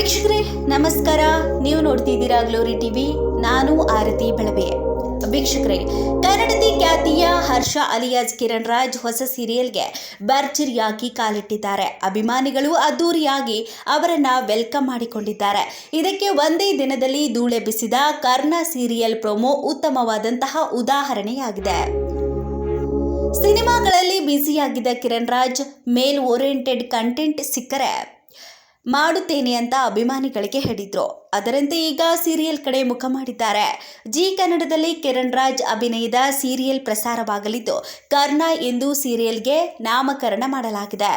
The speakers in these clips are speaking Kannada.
ವೀಕ್ಷಕರೇ, ನಮಸ್ಕಾರ. ನೀವು ನೋಡ್ತಿದ್ದೀರಾ ಗ್ಲೋರಿ ಟಿವಿ ನಾನು ಆರತಿ ಬೆಳವೆ. ವೀಕ್ಷಕರೇ ಕನ್ನಡತಿ ಖ್ಯಾತಿಯ ಹರ್ಷ ಅಲಿಯಾಜ್ ಕಿರಣ್ ರಾಜ್ ಹೊಸ ಸೀರಿಯಲ್ಗೆ ಭರ್ಜರಿಯಾಗಿ ಕಾಲಿಟ್ಟಿದ್ದಾರೆ. ಅಭಿಮಾನಿಗಳು ಅದ್ದೂರಿಯಾಗಿ ಅವರನ್ನ ವೆಲ್ಕಮ್ ಮಾಡಿಕೊಂಡಿದ್ದಾರೆ. ಇದಕ್ಕೆ ಒಂದೇ ದಿನದಲ್ಲಿ ಧೂಳೆಬ್ಬಿಸಿದ ಕರ್ಣ ಸೀರಿಯಲ್ ಪ್ರೊಮೋ ಉತ್ತಮವಾದಂತಹ ಉದಾಹರಣೆಯಾಗಿದೆ. ಸಿನಿಮಾಗಳಲ್ಲಿ ಬ್ಯುಸಿಯಾಗಿದ್ದ Kiran Raj male oriented content ಸಿಕ್ಕರೆ. ಮಾಡುತ್ತೇನೆ ಅಂತ ಅಭಿಮಾನಿಗಳಿಗೆ ಹೇಳಿದ್ರು. ಅದರಂತೆ ಈಗ ಸೀರಿಯಲ್ ಕಡೆ ಮುಖ ಮಾಡಿದ್ದಾರೆ. ಜಿ ಕನ್ನಡದಲ್ಲಿ ಕಿರಣ್ ರಾಜ್ ಅಭಿನಯದ ಸೀರಿಯಲ್ ಪ್ರಸಾರವಾಗಲಿದ್ದು, ಕರ್ಣ ಎಂದು ಸೀರಿಯಲ್ಗೆ ನಾಮಕರಣ ಮಾಡಲಾಗಿದೆ.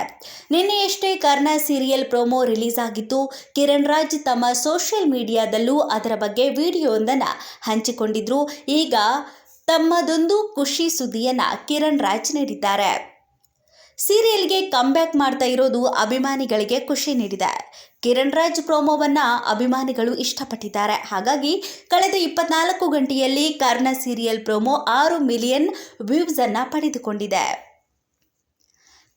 ನಿನ್ನೆಯಷ್ಟೇ ಕರ್ಣ ಸೀರಿಯಲ್ ಪ್ರೋಮೋ ರಿಲೀಸ್ ಆಗಿತ್ತು ಕಿರಣ್ ರಾಜ್ ತಮ್ಮ ಸೋಷಿಯಲ್ ಮೀಡಿಯಾದಲ್ಲೂ ಅದರ ಬಗ್ಗೆ ವಿಡಿಯೋವೊಂದನ್ನು ಹಂಚಿಕೊಂಡಿದ್ರು. ಈಗ ತಮ್ಮದೊಂದು ಖುಷಿ ಸುದ್ದಿಯನ್ನ ಕಿರಣ್ ರಾಜ್ ನೀಡಿದ್ದಾರೆ. ಸೀರಿಯಲ್ಗೆ ಕಮ್ಬ್ಯಾಕ್ ಮಾಡ್ತಾ ಇರೋದು ಅಭಿಮಾನಿಗಳಿಗೆ ಖುಷಿ ನೀಡಿದೆ. ಕಿರಣ್ ರಾಜ್ ಪ್ರೋಮೋವನ್ನ ಅಭಿಮಾನಿಗಳು ಇಷ್ಟಪಟ್ಟಿದ್ದಾರೆ. ಹಾಗಾಗಿ ಕಳೆದ ಇಪ್ಪತ್ನಾಲ್ಕು ಗಂಟೆಯಲ್ಲಿ ಕರ್ಣ ಸೀರಿಯಲ್ ಪ್ರೋಮೋ ಆರು ಮಿಲಿಯನ್ ವ್ಯೂವ್ಸನ್ನು ಪಡೆದುಕೊಂಡಿದೆ.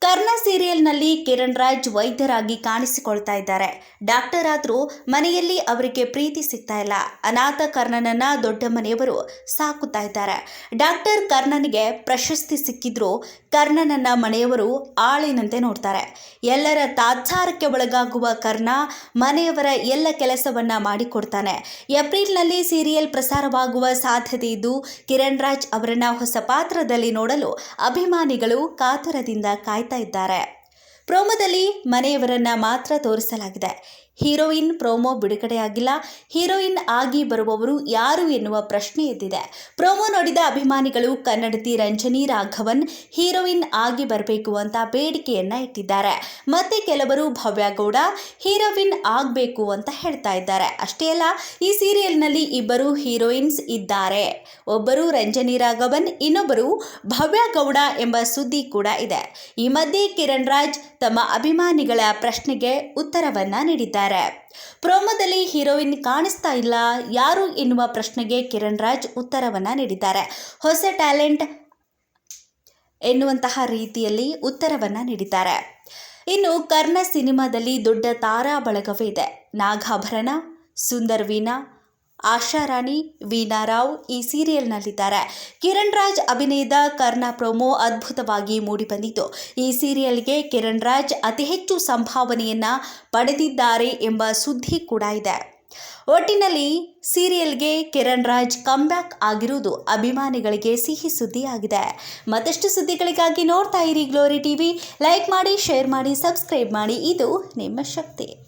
ಕರ್ಣ ಸೀರಿಯಲ್ನಲ್ಲಿ ಕಿರಣ್ ರಾಜ್ ವೈದ್ಯರಾಗಿ ಕಾಣಿಸಿಕೊಳ್ತಾ ಇದ್ದಾರೆ. ಡಾಕ್ಟರ್ ಆದರೂ ಮನೆಯಲ್ಲಿ ಅವರಿಗೆ ಪ್ರೀತಿ ಸಿಗ್ತಾ ಇಲ್ಲ. ಅನಾಥ ಕರ್ಣನನ್ನ ದೊಡ್ಡ ಮನೆಯವರು ಸಾಕುತ್ತಾ ಇದ್ದಾರೆ. ಡಾಕ್ಟರ್ ಕರ್ಣನಿಗೆ ಪ್ರಶಸ್ತಿ ಸಿಕ್ಕಿದ್ರೂ ಕರ್ಣನನ್ನ ಮನೆಯವರು ಆಳಿನಂತೆ ನೋಡ್ತಾರೆ. ಎಲ್ಲರ ತಾತ್ಸಾರಕ್ಕೆ ಒಳಗಾಗುವ ಕರ್ಣ ಮನೆಯವರ ಎಲ್ಲ ಕೆಲಸವನ್ನ ಮಾಡಿಕೊಡ್ತಾನೆ. ಏಪ್ರಿಲ್ನಲ್ಲಿ ಸೀರಿಯಲ್ ಪ್ರಸಾರವಾಗುವ ಸಾಧ್ಯತೆ ಇದ್ದು ಕಿರಣ್ ರಾಜ್ ಅವರನ್ನ ಹೊಸ ಪಾತ್ರದಲ್ಲಿ ನೋಡಲು ಅಭಿಮಾನಿಗಳು ಕಾತರದಿಂದ ಕಾತುರದಿಂದ ಕಾಯ್ತಾ ಇದ್ದಾರೆ. ಪ್ರೋಮೋದಲ್ಲಿ ಮನೆಯವರನ್ನ ಮಾತ್ರ ತೋರಿಸಲಾಗಿದೆ. Heroine promo ಬಿಡುಗಡೆಯಾಗಿಲ್ಲ. ಹೀರೋಯಿನ್ ಆಗಿ ಬರುವವರು ಯಾರು ಎನ್ನುವ ಪ್ರಶ್ನೆ ಎದ್ದಿದೆ. ಪ್ರೋಮೋ ನೋಡಿದ ಅಭಿಮಾನಿಗಳು ಕನ್ನಡತಿ ರಂಜನಿ, ರಾಘವನ್ ಹೀರೋಯಿನ್ ಆಗಿ ಬರಬೇಕು ಅಂತ ಬೇಡಿಕೆಯನ್ನ ಇಟ್ಟಿದ್ದಾರೆ. ಮತ್ತೆ ಕೆಲವರು ಭವ್ಯ ಗೌಡ ಹೀರೋಯಿನ್ ಆಗಬೇಕು ಅಂತ ಹೇಳ್ತಾ ಇದ್ದಾರೆ. ಅಷ್ಟೇ ಅಲ್ಲ, ಈ ಸೀರಿಯಲ್ನಲ್ಲಿ ಇಬ್ಬರು ಹೀರೋಯಿನ್ಸ್ ಇದ್ದಾರೆ. ಒಬ್ಬರು ರಂಜನಿ, ರಾಘವನ್, ಇನ್ನೊಬ್ಬರು ಭವ್ಯ ಗೌಡ ಎಂಬ ಸುದ್ದಿ ಕೂಡ ಇದೆ. ಈ ಮಧ್ಯೆ ಕಿರಣ್ ರಾಜ್ ತಮ್ಮ ಅಭಿಮಾನಿಗಳ ಪ್ರಶ್ನೆಗೆ ಉತ್ತರವನ್ನ ನೀಡಿದ್ದಾರೆ. ಪ್ರೋಮೋದಲ್ಲಿ ಹೀರೋಯಿನ್ ಕಾಣಿಸ್ತಾ ಇಲ್ಲ. ಯಾರು ಎನ್ನುವ ಪ್ರಶ್ನೆಗೆ ಕಿರಣ್ ರಾಜ್ ಉತ್ತರವನ್ನು ನೀಡಿದ್ದಾರೆ. ಹೊಸ ಟ್ಯಾಲೆಂಟ್ ಎನ್ನುವಂತಹ ರೀತಿಯಲ್ಲಿ ಉತ್ತರವನ್ನು ನೀಡಿದ್ದಾರೆ. ಇನ್ನು ಕರ್ಣ ಸಿನಿಮಾದಲ್ಲಿ ದೊಡ್ಡ ತಾರಾ ಬಳಗವೇ ಇದೆ. ನಾಗಾಭರಣ, ಸುಂದರ್ ವೀಣಾ ಆಶಾರಾಣಿ ವೀಣಾ ರಾವ್ ಈ ಸೀರಿಯಲ್ನಲ್ಲಿದ್ದಾರೆ. ಕಿರಣ್ ರಾಜ್ ಅಭಿನಯದ ಕರ್ಣ ಪ್ರೋಮೋ ಅದ್ಭುತವಾಗಿ ಮೂಡಿಬಂದಿತು ಈ ಸೀರಿಯಲ್ಗೆ ಕಿರಣ್ ರಾಜ್ ಅತಿ ಹೆಚ್ಚು ಸಂಭಾವನೆಯನ್ನು ಪಡೆದಿದ್ದಾರೆ ಎಂಬ ಸುದ್ದಿ ಕೂಡ ಇದೆ. ಒಟ್ಟಿನಲ್ಲಿ ಸೀರಿಯಲ್ಗೆ ಕಿರಣ್ ರಾಜ್ ಕಮ್ಬ್ಯಾಕ್ ಆಗಿರುವುದು ಅಭಿಮಾನಿಗಳಿಗೆ ಸಿಹಿ ಸುದ್ದಿ ಆಗಿದೆ ಮತ್ತಷ್ಟು ಸುದ್ದಿಗಳಿಗಾಗಿ ನೋಡ್ತಾ ಇರಿ ಗ್ಲೋರಿ ಟಿವಿ. ಲೈಕ್ ಮಾಡಿ, ಶೇರ್ ಮಾಡಿ, ಸಬ್ಸ್ಕ್ರೈಬ್ ಮಾಡಿ. ಇದು ನಿಮ್ಮ ಶಕ್ತಿ.